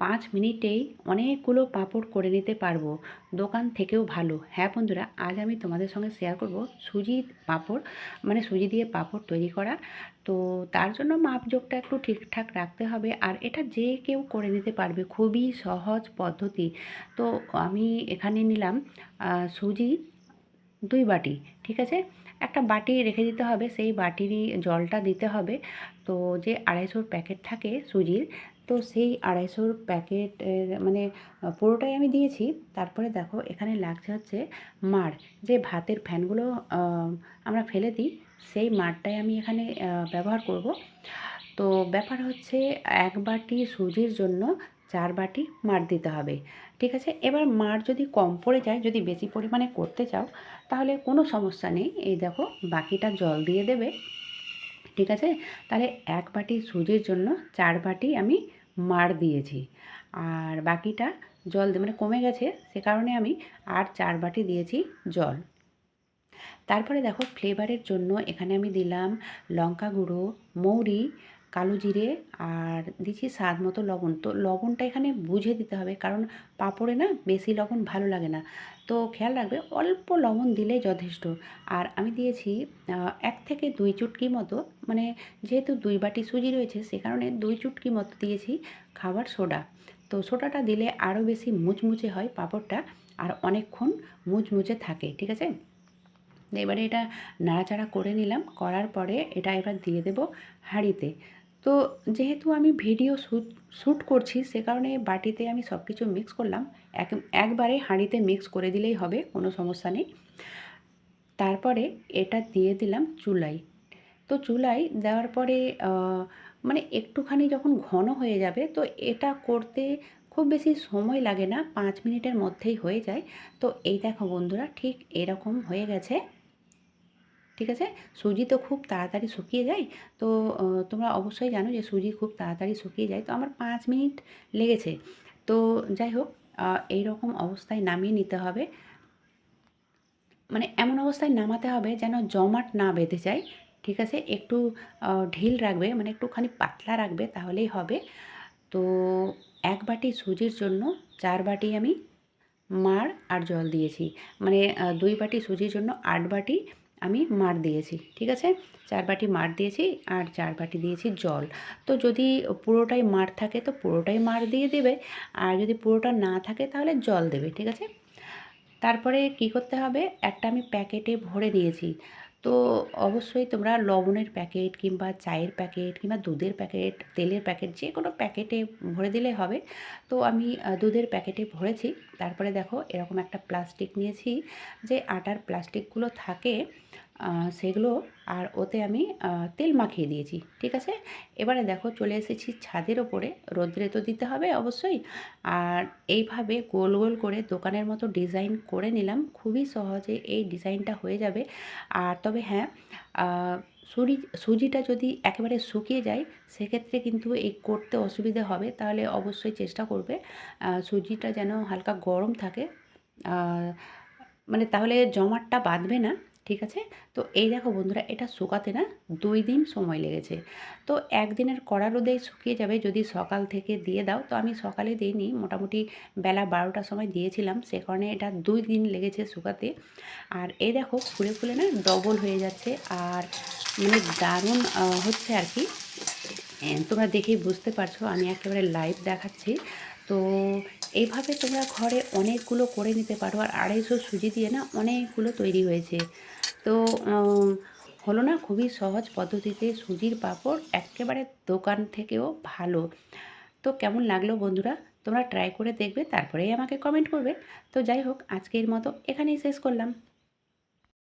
পাঁচ মিনিটেই অনেকগুলো পাঁপড় করে নিতে পারব। দোকান থেকেও ভালো। হ্যাঁ বন্ধুরা, আজ আমি তোমাদের সঙ্গে শেয়ার করব সুজি পাঁপড় মানে সুজি দিয়ে পাঁপড় তৈরি করা। তো তার জন্য মাপজোগটা একটু ঠিকঠাক রাখতে হবে। আর এটা যে কেউ করে নিতে পারবে, খুবই সহজ পদ্ধতি। তো আমি এখানে নিলাম সুজি দুই বাটি, ঠিক আছে? একটা বাটি রেখে দিতে হবে, সেই বাটিরই জলটা দিতে হবে। তো যে আড়াইশোর প্যাকেট থাকে সুজির তো সেই আড়াইশোর প্যাকেট মানে পুরোটাই আমি দিয়েছি। তারপরে দেখো, এখানে লাগছে হচ্ছে মাড়। যে ভাতের ফ্যানগুলো আমরা ফেলে দিই, সেই মাড়টাই আমি এখানে ব্যবহার করব। তো ব্যাপার হচ্ছে, এক বাটি সুজির জন্য চার বাটি মাড় দিতে হবে। ঠিক আছে? এবার মাড় যদি কম পড়ে যায়, যদি বেশি পরিমাণে করতে চাও, তাহলে কোনো সমস্যা নেই। এই দেখো, বাকিটা জল দিয়ে দেবে। ঠিক আছে? তাহলে এক বাটি সুজির জন্য চার বাটি আমি মার দিয়েছি। আর বাকিটা জল মানে কমে গেছে, সে কারণে আমি আর চার বাটি দিয়েছি জল। তারপরে দেখো ফ্লেভারের জন্য এখানে আমি দিলাম লঙ্কা গুঁড়ো, মৌরি কালো জিরে আর দিচ্ছি স্বাদ মতো লবণ। তো লবণটা এখানে বুঝে দিতে হবে কারণ পাঁপড়ে না বেশি লবণ ভালো লাগে না। তো খেয়াল রাখবে অল্প লবণ দিলেই যথেষ্ট। আর আমি দিয়েছি এক থেকে দুই চুটকি মতো মানে যেহেতু দুই বাটি সুজি রয়েছে সে কারণে দুই চুটকি মতো দিয়েছি খাবার সোডা। তো সোডাটা দিলে আরও বেশি মুচমুচে হয় পাঁপড়টা আর অনেকক্ষণ মুচমুচে থাকে, ঠিক আছে? এবারে এটা নাড়াচাড়া করে নিলাম, করার পরে এটা এবার দিয়ে দেব হাঁড়িতে। তো যেহেতু আমি ভিডিও শ্যুট শ্যুট করছি, সে কারণে বাটিতে আমি সব কিছু মিক্স করলাম। এক, একবারে হাঁড়িতে মিক্স করে দিলেই হবে, কোনো সমস্যা নেই। তারপরে এটা দিয়ে দিলাম চুলাই। তো চুলাই দেওয়ার পরে মানে একটুখানি যখন ঘন হয়ে যাবে, তো এটা করতে খুব বেশি সময় লাগে না, পাঁচ মিনিটের মধ্যেই হয়ে যায়। তো এই দেখো বন্ধুরা, ঠিক এরকম হয়ে গেছে। ঠিক আছে? সুজি তো খুব তাড়াতাড়ি শুকিয়ে যায়। তো তোমরা অবশ্যই জানো যে সুজি খুব তাড়াতাড়ি শুকিয়ে যায়। তো আমার পাঁচ মিনিট লেগেছে। তো যাই হোক এই রকম অবস্থায় নামিয়ে নিতে হবে। মানে এমন অবস্থায় নামাতে হবে যেন জমাট না বেঁধে যায়। ঠিক আছে? একটু ঢিল রাখবে মানে একটুখানি পাতলা রাখবে তাহলেই হবে। তো এক বাটি সুজির জন্য চার বাটি আমি মার আর জল দিয়েছি। মানে দুই বাটি সুজির জন্য আট বাটি আমি মার দিয়েছি, ঠিক আছে? চার বাটি মার দিয়েছি আর চার বাটি দিয়েছি জল। তো যদি পুরোটাই মার থাকে তো পুরোটাই মার দিয়ে দেবে, আর যদি পুরোটা না থাকে তাহলে জল দেবে, ঠিক আছে? তারপরে কি করতে হবে? একটা আমি প্যাকেটে ভরে নিয়েছি। তো অবশ্যই তোমরা লবণের প্যাকেট কিংবা চায়ের প্যাকেট কিংবা দুধের প্যাকেট তেলের প্যাকেট যে কোনো প্যাকেটে ভরে দিলে হবে। তো আমি দুধের প্যাকেটে ভরেছি। তারপরে দেখো এরকম একটা প্লাস্টিক নিয়েছি যে আটার প্লাস্টিকগুলো থাকে সেগুলো আর ওতে আমি তেল মাখিয়ে দিয়েছি, ঠিক আছে? এবারে দেখো চলে এসেছি ছাদের ওপরে, রোদ্রে তো দিতে হবে অবশ্যই। আর এইভাবে গোল গোল করে দোকানের মতো ডিজাইন করে নিলাম, খুবই সহজে এই ডিজাইনটা হয়ে যাবে। আর তবে হ্যাঁ সুরি, সুজিটা যদি একেবারে শুকিয়ে যায়, সেক্ষেত্রে কিন্তু এই করতে অসুবিধে হবে, তাহলে অবশ্যই চেষ্টা করবে সুজিটা যেন হালকা গরম থাকে। মানে তাহলে জমাটটা বাঁধবে না। ঠিক আছে? তো এই দেখো বন্ধুরা, এটা শুকাতে না দুই দিন সময় লেগেছে। তো একদিনের কড়া রোদেই শুকিয়ে যাবে যদি সকাল থেকে দিয়ে দাও, তো আমি সকালে দিইনি, মোটামুটি বেলা বারোটার সময় দিয়েছিলাম, সে কারণে এটা দুই দিন লেগেছে শুকাতে। আর এই দেখো, ফুলে ফুলে না ডবল হয়ে যাচ্ছে, আর মানে দারুণ হচ্ছে আর কি। তোমরা দেখেই বুঝতে পারছ, আমি একেবারে লাইভ দেখাচ্ছি। তো এইভাবে তোমরা ঘরে অনেকগুলো করে নিতে পারো আর আড়াইশো সুজি দিয়ে না অনেকগুলো তৈরি হয়েছে। তো হলো না খুবই সহজ পদ্ধতিতে সুজির পাঁপড় একেবারে দোকান থেকেও ভালো। তো কেমন লাগল বন্ধুরা? তোমরা ট্রাই করে দেখবে, তারপরেই আমাকে কমেন্ট করবে। তো যাই হোক, আজকের মতো এখানেই শেষ করলাম।